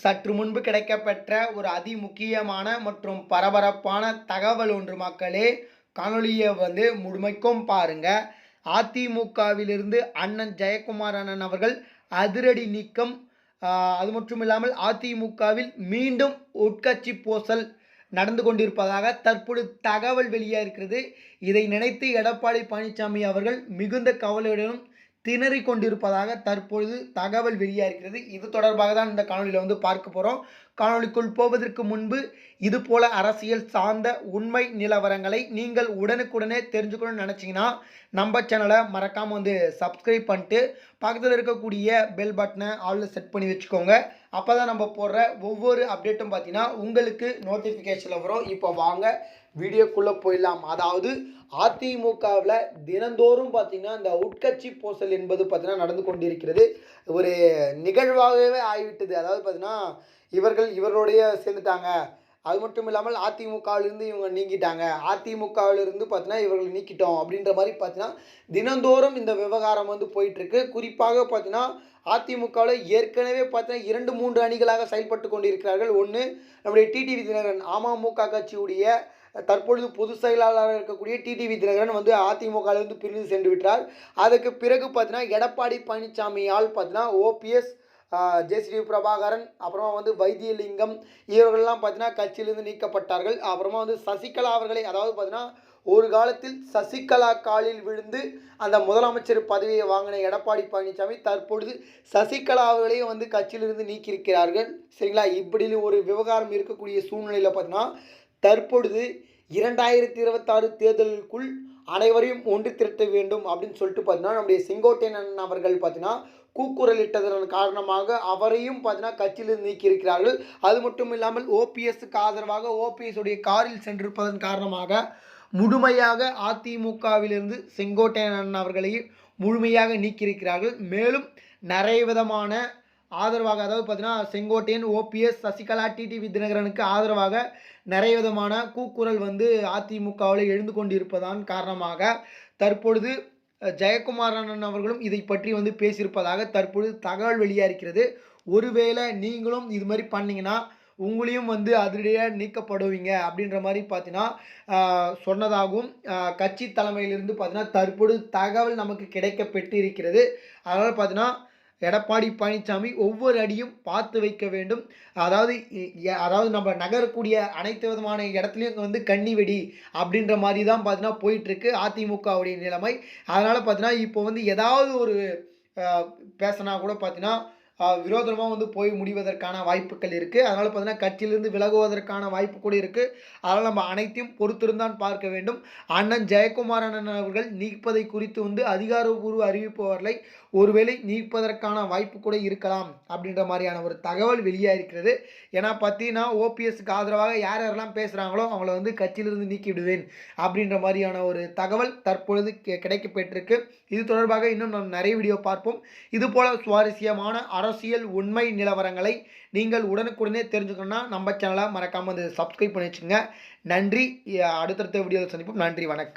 சற்று முன்பு கிடைக்கப்பெற்ற ஒரு அதி முக்கியமான மற்றும் பரபரப்பான தகவல் ஒன்று மக்களே. காணொளியை வந்து முழுமைக்கும் பாருங்க. அதிமுகவிலிருந்து அண்ணன் ஜெயக்குமார் அண்ணன் அவர்கள் அதிரடி நீக்கம் அது மட்டும் இல்லாமல் அதிமுகவில் மீண்டும் உட்கட்சி பூசல் நடந்து கொண்டிருப்பதாக தற்பொழுது தகவல் வெளியாக இருக்கிறது இதை நினைத்து எடப்பாடி பழனிசாமி அவர்கள் மிகுந்த கவலையுடனும் திணறிக் கொண்டிருப்பதாக தற்பொழுது தகவல் வெளியாக இருக்கிறது இது தொடர்பாக தான் இந்த காணொலியில் வந்து பார்க்க போகிறோம் காணொலிக்குள் போவதற்கு முன்பு இது போல அரசியல் சார்ந்த உண்மை நிலவரங்களை நீங்கள் உடனுக்குடனே தெரிஞ்சுக்கணும்னு நினச்சிங்கன்னா நம்ம சேனலை மறக்காமல் வந்து சப்ஸ்கிரைப் பண்ணிட்டு பக்கத்தில் இருக்கக்கூடிய பெல் பட்டனை ஆளில் செட் பண்ணி வச்சுக்கோங்க. அப்போ தான் நம்ம போடுற ஒவ்வொரு அப்டேட்டும் பார்த்தீங்கன்னா உங்களுக்கு நோட்டிஃபிகேஷனில் வரும். இப்போ வாங்க வீடியோக்குள்ளே போயிடலாம். அதாவது அதிமுகவில் தினந்தோறும் பார்த்தீங்கன்னா இந்த உட்கட்சி பூசல் என்பது பார்த்திங்கன்னா நடந்து கொண்டிருக்கிறது. ஒரு நிகழ்வாகவே ஆகிவிட்டது. அதாவது பார்த்திங்கன்னா இவர்கள் இவர்களுடைய சேர்ந்துட்டாங்க. அது மட்டும் இல்லாமல் அதிமுகவிலிருந்து இவங்க நீங்கிட்டாங்க. அதிமுகவிலிருந்து பார்த்தீங்கன்னா இவர்கள் நீக்கிட்டோம் அப்படின்ற மாதிரி பார்த்தீங்கன்னா தினந்தோறும் இந்த விவகாரம் வந்து போயிட்டுருக்கு. குறிப்பாக பார்த்தீங்கன்னா அதிமுகவில் ஏற்கனவே பார்த்தீங்கன்னா இரண்டு மூன்று அணிகளாக செயல்பட்டு கொண்டிருக்கிறார்கள். ஒன்று நம்முடைய டிடிவி தினகரன் அமமுக கட்சியுடைய தற்பொழுது பொதுச் செயலாளராக இருக்கக்கூடிய டிடிவி தினகரன் வந்து அதிமுகவிலிருந்து பிரிந்து சென்று விட்டார். அதுக்கு பிறகு பார்த்தீங்கன்னா எடப்பாடி பழனிசாமியால் பார்த்தீங்கன்னா ஓபிஎஸ் ஜெயஸ்ரீ பிரபாகரன் அப்புறமா வந்து வைத்தியலிங்கம் இவர்கள்லாம் பார்த்தீங்கன்னா கட்சியிலிருந்து நீக்கப்பட்டார்கள். அப்புறமா வந்து சசிகலா அவர்களை அதாவது பார்த்தீங்கன்னா ஒரு காலத்தில் சசிகலா காலில் விழுந்து அந்த முதலமைச்சர் பதவியை வாங்கின எடப்பாடி பழனிசாமி தற்பொழுது சசிகலா அவர்களையும் வந்து கட்சியிலிருந்து நீக்கியிருக்கிறார்கள். சரிங்களா? இப்படி ஒரு விவகாரம் இருக்கக்கூடிய சூழ்நிலையில் பார்த்தீங்கன்னா தற்பொழுது இரண்டாயிரத்தி இருபத்தாறு தேர்தலுக்குள் அனைவரையும் ஒன்று திரட்ட வேண்டும் அப்படின்னு சொல்லிட்டு பார்த்தீங்கன்னா நம்முடைய செங்கோட்டையன் அண்ணன் அவர்கள் பார்த்தீங்கன்னா கூக்குரலிட்டதன் காரணமாக அவரையும் பார்த்தீங்கன்னா கட்சியிலிருந்து நீக்கியிருக்கிறார்கள். அது மட்டும் இல்லாமல் ஓபிஎஸ்க்கு ஆதரவாக ஓபிஎஸ் உடைய காரில் சென்றிருப்பதன் காரணமாக முழுமையாக அதிமுகவிலிருந்து செங்கோட்டையன் அண்ணன் முழுமையாக நீக்கியிருக்கிறார்கள். மேலும் நிறைய விதமான ஆதரவாக அதாவது பார்த்தீங்கன்னா செங்கோட்டையன் ஓபிஎஸ் சசிகலா டிடிவி தினகரனுக்கு ஆதரவாக நிறைய விதமான கூக்குரல் வந்து அதிமுகவில் எழுந்து கொண்டிருப்பதான் காரணமாக தற்பொழுது ஜெயக்குமாரன் அவர்களும் இதை பற்றி வந்து பேசியிருப்பதாக தற்பொழுது தகவல் வெளியாக இருக்கிறது. ஒருவேளை நீங்களும் இது மாதிரி பண்ணிங்கன்னா உங்களையும் வந்து அதிரடியாக நீக்கப்படுவீங்க அப்படின்ற மாதிரி பார்த்தீங்கன்னா சொன்னதாகவும் கட்சி தலைமையிலிருந்து பார்த்தீங்கன்னா தற்பொழுது தகவல் நமக்கு கிடைக்கப்பெற்று இருக்கிறது அதனால் பார்த்தீங்கன்னா எடப்பாடி பழனிசாமி ஒவ்வொரு அடியும் பார்த்து வைக்க வேண்டும். அதாவது அதாவது நம்ம நகரக்கூடிய அனைத்து விதமான இடத்துலையும் வந்து கண்ணி வெடி அப்படின்ற மாதிரி தான் பார்த்தீங்கன்னா போயிட்டுருக்கு அதிமுகவுடைய நிலைமை. அதனால் பார்த்தீங்கன்னா இப்போ வந்து ஏதாவது ஒரு பேசினா கூட பார்த்தீங்கன்னா விரோதமாக வந்து போய் முடிவதற்கான வாய்ப்புகள் இருக்குது அதனால் பார்த்தீங்கன்னா கட்சியிலிருந்து விலகுவதற்கான வாய்ப்பு கூட இருக்குது அதனால் நம்ம அனைத்தையும் பொறுத்திருந்தான் பார்க்க வேண்டும். அண்ணன் ஜெயக்குமார் அண்ணன் அவர்கள் நீப்பதை குறித்து வந்து அதிகாரப்பூர்வ அறிவிப்பு வரலை ஒருவேளை நீப்பதற்கான வாய்ப்பு கூட இருக்கலாம் அப்படின்ற மாதிரியான ஒரு தகவல் வெளியாக இருக்கிறது ஏன்னா பார்த்தீங்கன்னா ஓபிஎஸ்க்கு ஆதரவாக யார் யாரெல்லாம் பேசுகிறாங்களோ அவங்கள வந்து கட்சியிலிருந்து நீக்கி விடுவேன் அப்படின்ற மாதிரியான ஒரு தகவல் தற்பொழுது கிடைக்கப்பட்டிருக்கு கிடைக்கப்பெற்றிருக்கு. இது தொடர்பாக இன்னும் நம்ம நிறைய வீடியோ பார்ப்போம். இது போல சுவாரஸ்யமான அரசியல் உண்மை நிலவரங்களை நீங்கள் உடனுக்குடனே தெரிஞ்சுக்கணும்னா நம்ம சேனலை மறக்காமல் வந்து சப்ஸ்கிரைப் பண்ணி வச்சுங்க நன்றி. அடுத்தடுத்த வீடியோவில் சந்திப்போம். நன்றி. வணக்கம்.